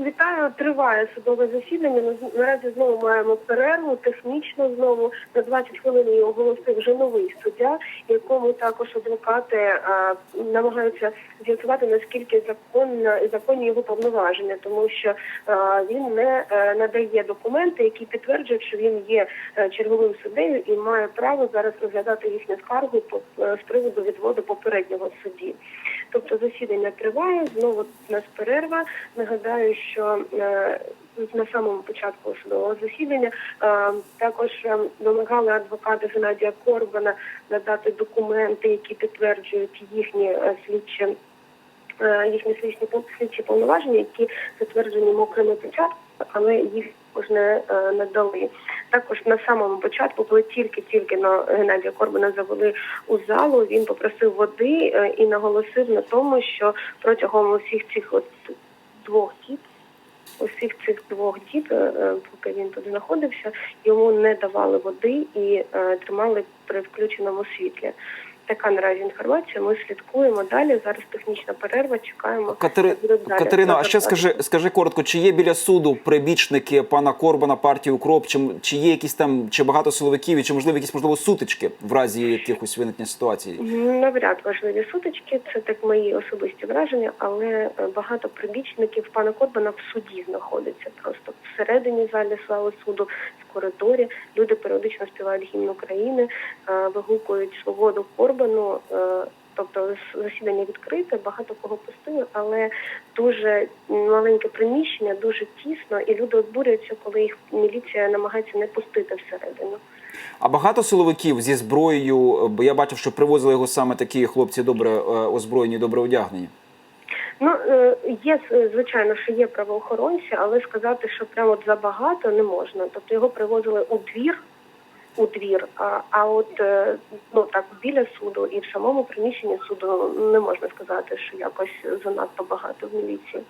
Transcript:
Вітаю, триває судове засідання. Наразі знову маємо перерву, технічно знову на 20 хвилин її оголосив вже новий суддя, якому також адвокати а, намагаються з'ясувати наскільки законно законні його повноваження, тому що а, він не е, надає документи, які підтверджують, що він є е, черговим суддею і має право зараз розглядати їхню скаргу по е, з приводу відводу попереднього судді. Тобто засідання триває, знову у нас перерва. Нагадаю, що е, на самому початку судового засідання е, також е, вимагали адвокати Геннадія Корбана надати документи, які підтверджують їхні слідчі їхні слідчі повноваження, які затверджені мокрими печатками, але їх також не е, надали. Також на самому початку, коли тільки-тільки на Геннадія Корбана завели у залу, він попросив води е, і наголосив на тому, що протягом усіх цих от двох діб, усіх цих двох діб, е, поки він тут знаходився, йому не давали води і тримали при включеному світлі. Така наразі інформація. Ми слідкуємо далі. Зараз технічна перерва. Чекаємо. Катери... Катерино, а ще скажи, скажи коротко, чи є біля суду прибічники пана Корбана партії Укроп, чи, чи є якісь там чи багато силовиків, і чи можливо якісь можливо сутички в разі якихось виникнення ситуації? Навряд важливі сутички, це так мої особисті враження, але е, багато прибічників пана Корбана в суді знаходиться. Просто всередині залі зали суду, коридорі. Люди періодично співають гімн України, е, вигукують свободу Корбану. е, Тобто засідання відкрите, багато кого пустили, але дуже маленьке приміщення, дуже тісно, і люди обурюються, коли їх міліція намагається не пустити всередину. А багато силовиків зі зброєю, бо я бачив, що привозили його саме такі хлопці добре е, озброєні, добре одягнені. Ну е, є е, звичайно, що є правоохоронці, але сказати, що прямо забагато не можна. Тобто його привозили у двір, у двір. А, а от е, ну так біля суду і в самому приміщенні суду не можна сказати, що якось занадто багато в міліції.